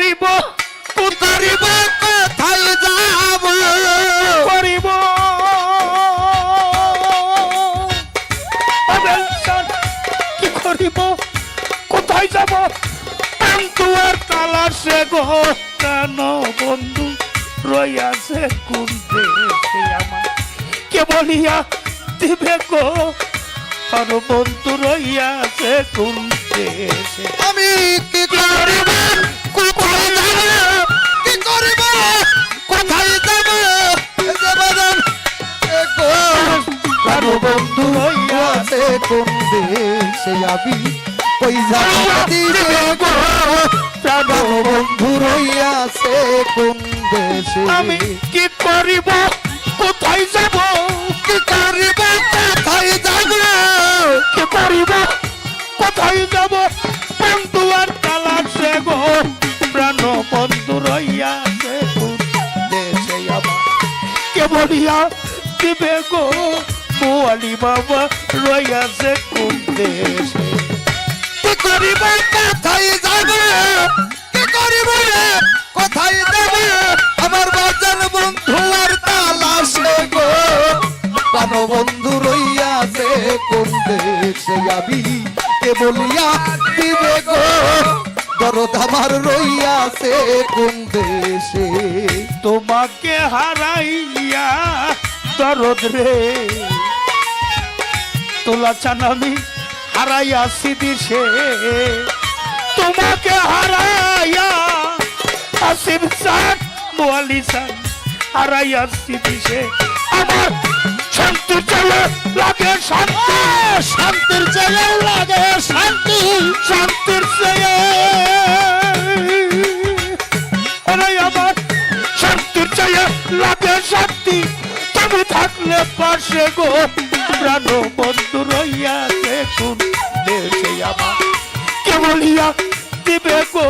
করিব? করিব? কোথায় যাব? করিব? কি করিব? কোথায় যাব? পান্তুয়ার তালাশে গো কেন বন্ধু, রইয়াছে কোন আমার? কে বলিয়া দিবে গো? আর বন্ধু রইয়াছে কোন আমি কি করিব? বন্ধু রইয়াছে আছে কোন দেশে আমি কই প্রাণ বন্ধু রইয়াছে কোন দেশে আমি কি করিব? কোথায় যাব? কি করিব কোথায় যাব? কি করিব? কোথায় যাব? বলিয়া দিবে গো মোয়ালি বাবা রইয়াছে কোন দেশে। কি করিব, কোথায় যাব? কি করিব কোথায় যাব? আমার বাজান বন্ধু আর তালাশে গো। প্রাণ বন্ধু রইয়াছে কোন দেশে? আমি কে বলিয়া দিবে গো? দরদ আমার রইয়াছে কোন দেশে? তোমাকে হারাইয়া দরদ রে। তোলা চানামি হারাইয়াছি দিশে তোমাকে হারাইয়া আসিম সান মোয়ালি সান হারাইয়াছি দিশে আমার শান্তি চলে লাগে শান্তি, শান্তির চেয়ে লাগে শান্তি, শান্তির ওরে আমার চাইয়া লাগে শান্তি। তুমি থাকলে পাশে গো? প্রাণ বন্ধু রইয়াছে কোন দেশে আমার। কে বলিয়া দিবে গো?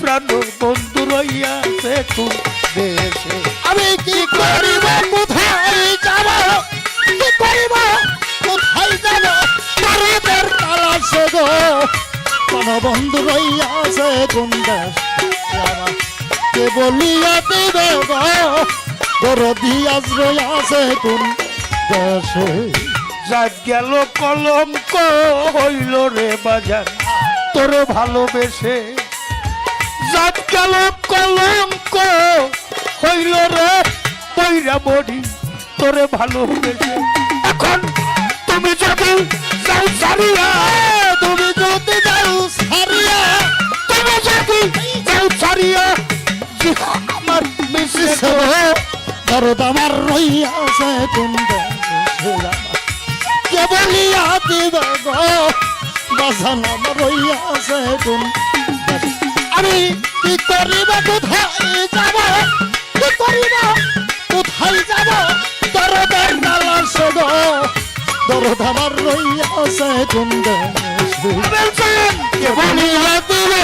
প্রাণ বন্ধু রইয়াছে কোন দেশে আমি কি করিব, কোথায় যাব? কি করিব, কোথায় যাব? তারাদের তারাসে গো। কোন বন্ধু রইয়াছে কোন দেশ কে বলিয়া দিবে দরদি রইয়াছে কোন দেশে? যাক গেল কলঙ্ক হইল রে বাজার, তোরে ভালোবেসে। যাক গেল কলঙ্ক হইল রে বৈরা বডি, তোরে ভালোবেসে। এখন তুমি যদি যাও ছাড়িয়া, তুমি যদি যাও সারিয়া তুমি যদি যাও ছাড়িয়া আমার মিশে দরদ আমার রইয়াছে কোন দেশে আমার। কে বলিয়া দিবে বাসান আমার রইয়াছে কোন আমি কি করিব কোথায় যাব? কি করিব কোথায় যাব? দরদের তালাশ গো। দরদ আমার রইয়াছে কোন দেশে কে বলিয়া দিবে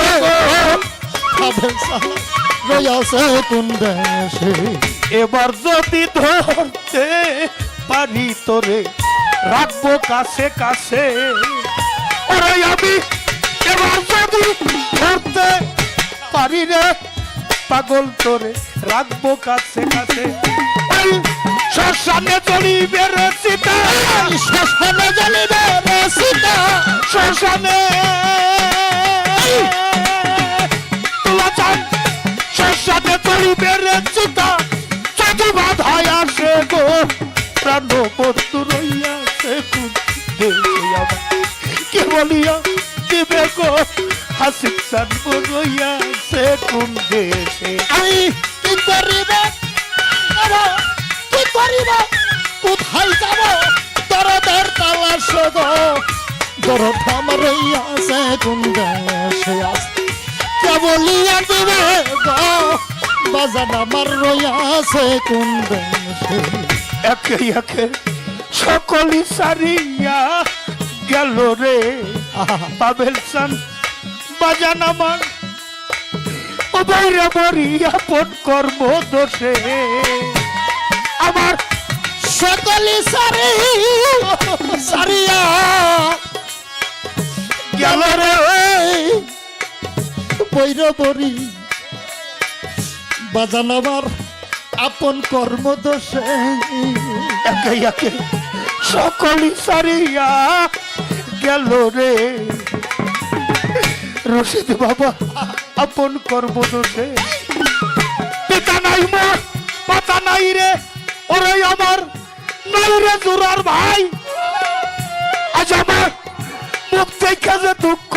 কোন দেশে? এবার যদি ধরতে পারি তোরে রাখব কাছে কাছে। ওরে আমি এবার যদি ধরতে পারি রে পাগল তোরে রাখব কাছে কাছে। শ্মশানে চলিবে রে সীতা। শ্মশানে জ্বলিবে রে সীতা। শ্মশানে। তুলা চান শ্মশানে চলিবে রে সীতা চাঁদি বাধায় আসে গো প্রাণ বস্তু রইয়া সে কে বলিয়া দিবে গো? হাসিক চান রইয়াছে কোন দেশে বাজান আমার রইয়াছে কোন দেশে? একে একে সকলি সারিয়া গেল রে। পাবেল সান বাজান আমার। বাইরে বরি আপন কর্ম দোষে। আমার সকলি সারি সারিয়া গেল রে। বৈরবরি বাজান আমার আপন কর্মদোষে একে একে সারিয়া গেল রে। রশিদ বাবা, আপন কর্মদোষে পিতা নাই মোর পাতা নাই রে, ওরে আমার নাই রে জোরার ভাই। আজ আমার মুখ দেখে যে দুঃখ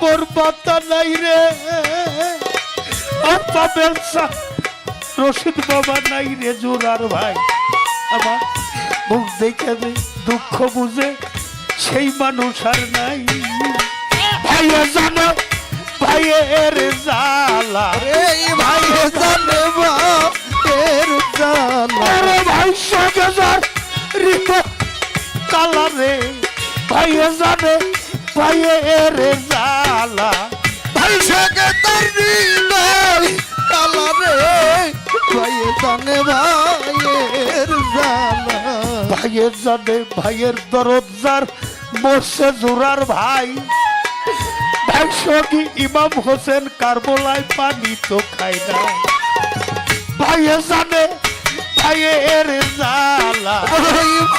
পিতা নাই রে। রশিদ বাবা নাই রে জোরার ভাই। আমার মুখ দেখে দুঃখ বুঝে সেই মানুষ আর নাই। ভাইয়ে জানে ভাইয়ের জালা এই ভাই জানে বাপের জ্বালা। আরে ভাই কালারে ভাইয়ে জানে ভাইয়ের জালা ভাই সঙ্গে তার হৃদয় কালা রে। ভাই জানে ভাইয়ের জ্বালা। ভাইয়ের জানে ভাইয়ের যার মোর্শে জোরার ভাই। ভাই ইমাম হোসেন কারবোলায় পানি তো খাই না। ভাইয়ে জানে ভাইয়ের জালা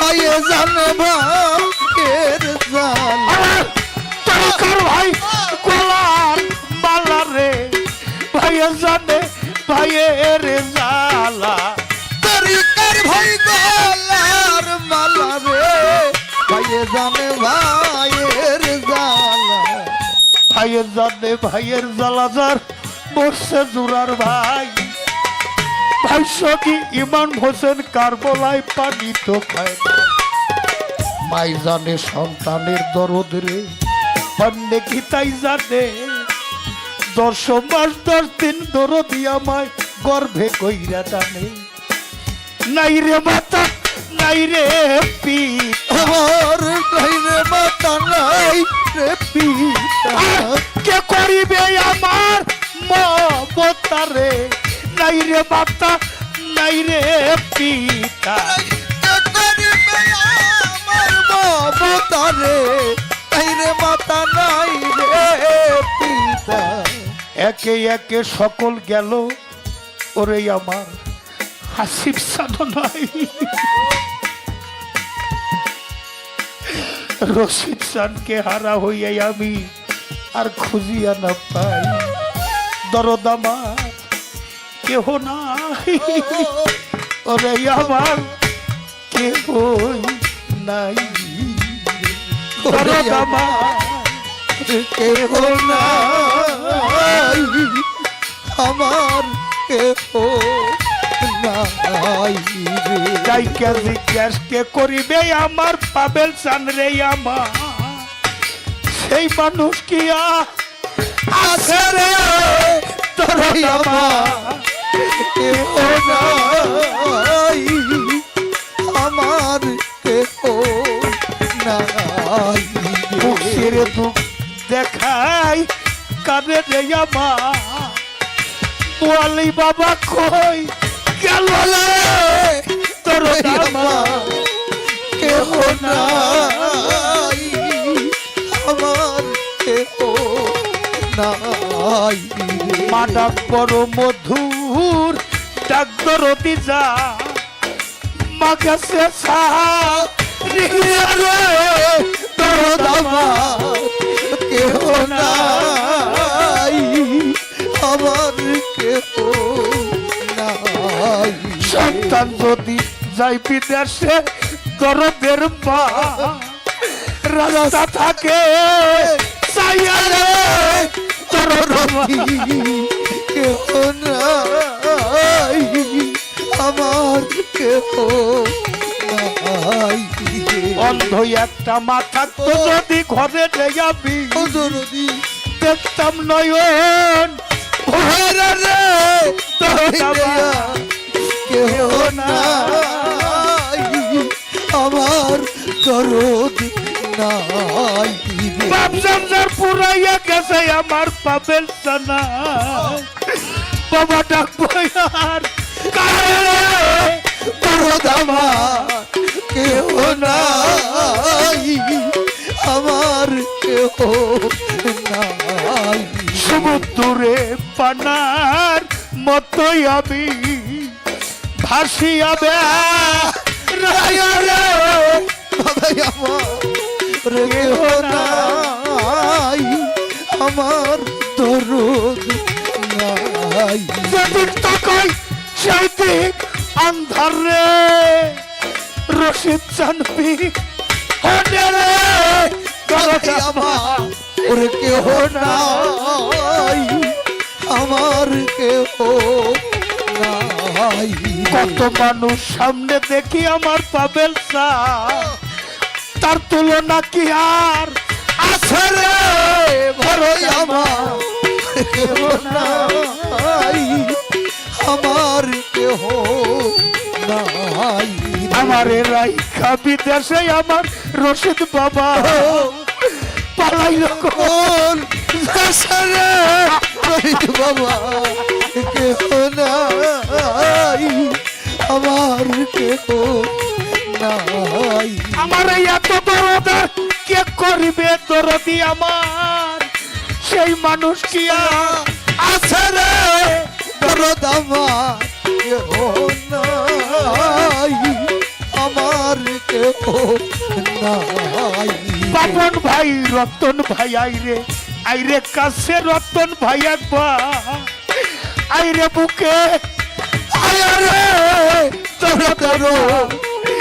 ওই জানে ভাইয়ের জ্বালা। তারকার ভাই? গোলার মালা রে ভাইয়ে জানে ভাইয়ের জালা। তরিকার ভাই গলার মালা রে ভাই জানে ভাইয়ের জ্বালা ভাইয়ের জানে ভাইয়ের জালাজার বসে জোরার ভাই। ভাই সখী ইমাম হোসেন কারবলায় পানি তো খায় মাই জানে সন্তানের দরদ রে পান্ডে কি তাই জানে। দশ মাস দশ দিন দরদি আমায় গর্ভে কইরা টানে। নাই রে মাতা নাই রে পিতা। আমার ডাইরে মাতা নাই রে পিতা। কে করিবে আমার মমতারে? নাই রে মাতা নাই রে পিতা। কে করিবে আমার মমতা রে ডাইরে মাতা নাই রে পিতা। একে একে সকল গেল ওরে আমার হাসির সাধনাই রশিদ চানকে হারা হইয়াই আমি আর খুঁজিয়া না পাই। দরদামা কেহ নাই। ওরে আমার কেহ নাই। দরদামা কেহ নাই আমার কেহ নাই জিজ্ঞাসকে করিবে আমার পাবেল চান রে আমার সেই মানুষ কি আছে রে কেহ নাই মুখের দুঃখ দেখাই কানে রে আমার। বলি বাবা কই গেল তোর কেহ নাই। আমার কেহ নাই মাডা বড় মধুর ডাক্তরতি যা। মাকে সে রে। তোর দামা কেহ নাই আমার কেহ নাই। সন্তান যদি যাই বিদেশে দরদের মা রাস্তা থাকে চাইয়া রে তোর দামা কেহ নাই আমার কেহ নাই। অন্ধ একটা মাথা তো যদি ঘরে যাবি দেখতাম নয়ন। কেহ নাই। আমার দরদ নাই বাপ সংসার পুরাইয়া গেছে আমার পাবেল সানা বাবা ডাকবো আর কারে? দরদ আমার। কেহ নাই আমার কেহ নাই। সমুদ্রে পানার মতোই আমি ভাসিয়া নাই আমার দরদ নাই। যেদিক তাকাই সেই দিক আন্ধার রে। রশিদ জানবি? রে দরজা আমার ওরে কেহ নাই আমার কেহ নাই। কত মানুষ সামনে দেখি আমার পাবেল তার তুলনা কি আর আছে রে? বড়ই আমার কেহ নাই আমার কেহ নাই। আমার রাইখা বিদেশে আমার রশিদ বাবা। পালাইল কোন দেশে রে রহিত বাবা কেহ নাই আমার কেহ নাই। আমার এত দরদার কে করিবে? দরদি আমার। সেই মানুষ কি আছে রে? দরদ আমার। বাপন ভাই, রতন ভাই আইরে আইরে কাছে রতন ভাই একবার। আইরে বুকে। আইরে দরদ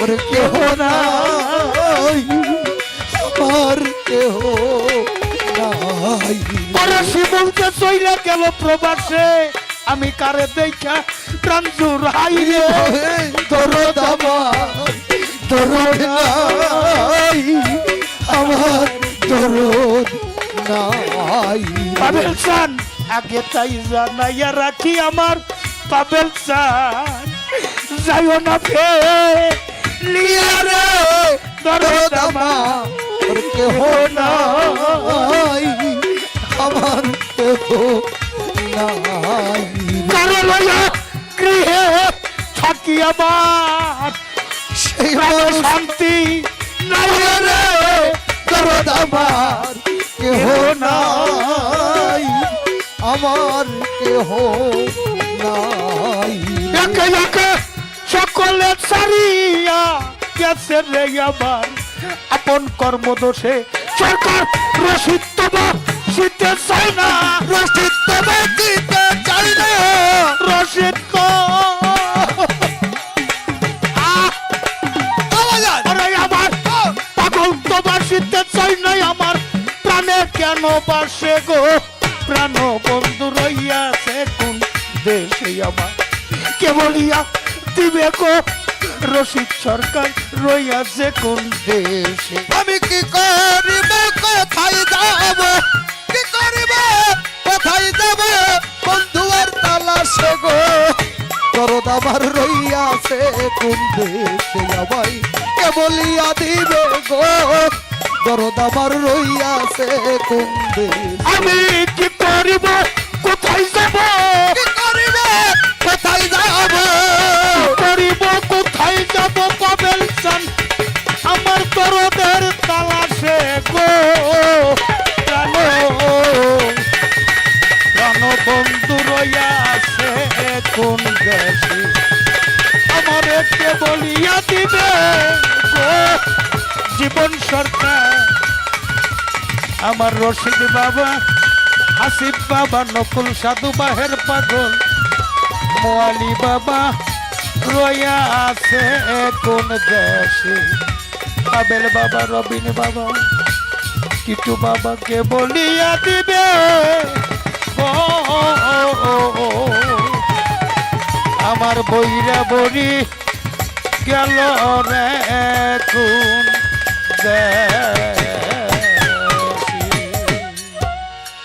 ওরে কেহ নাই। আমার কেহ নাই। পরশি বলতে চইলে গেল প্রবাসে। আমি কারে দেখা প্রাঞ্জুর হাইরে দরদ আমার দরদ নাই আমার দরদ নাই। পাবেল চান। আগে তাই জানাইয়া রাখি আমার পাবেল চান। যাইও না ফে লিয়া রে দরদ আমার কেহ নাই আমার কেহ নাই। কারে লইয়া গৃহে থাকি আমার। মানুষ শান্তি নাই রে, দরদ আমার কেহ নাই, আমার কেহ নাই। একে একে, সকলে সারিয়া গেছে রে আমার আপন কর্মদোষে। সরকার রসিদ তবা শীতে চাই না। রসিদ দেবে দিতে চাই না। রসিদ তো প্রাণে বাসে গো, প্রাণ বন্ধু রইয়াছে কোন দেশে আমার কে বলিয়া দিবে গো রশিদ সরকার রইয়াছে কোন দেশে? আমি কি করিব, কোথায় যাব? কি করিব, কোথায় যাব? বন্ধু আর তালাশে গো, দরদ আমার রইয়াছে কোন দেশে আমায় কে বলিয়া দিবে গো দরদ আমার রইয়াছে কোন আমি কি করিব? কোথায় যাব? কি করিব? কোথায় যাব? করিব? কোথায় যাব? পাবেল চান আমার তরদের তালাশে গো। প্রাণ প্রাণ বন্ধু রইয়াছে কোন দেশে আমার কে বলিয়া দিবে জীবন সরকার আমার রশিদ বাবা, হাসিব বাবা, নকুল সাধু বাহের পাগল। মোয়ালি বাবা, রয়া আছে কোন দেশে? পাবেল বাবা, রবিন বাবা, কিটু বাবাকে বলিয়া দিবে। আমার বইরা বড়ি গেল রে কোন দেশ?